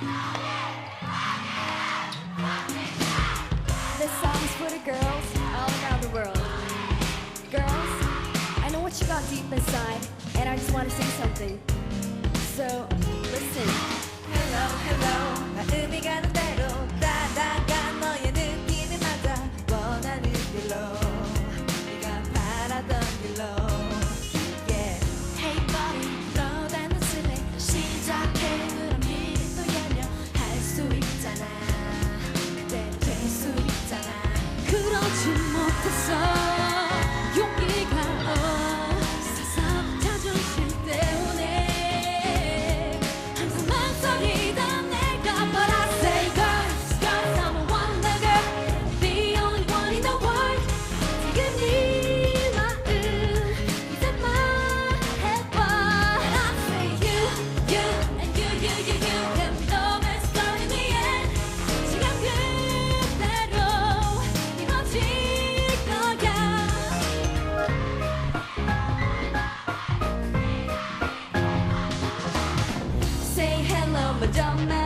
This song's for the girls all around the world. Girls, I know what you got deep inside, and I just want to say something. So, listen. Hello, hello, dumb man.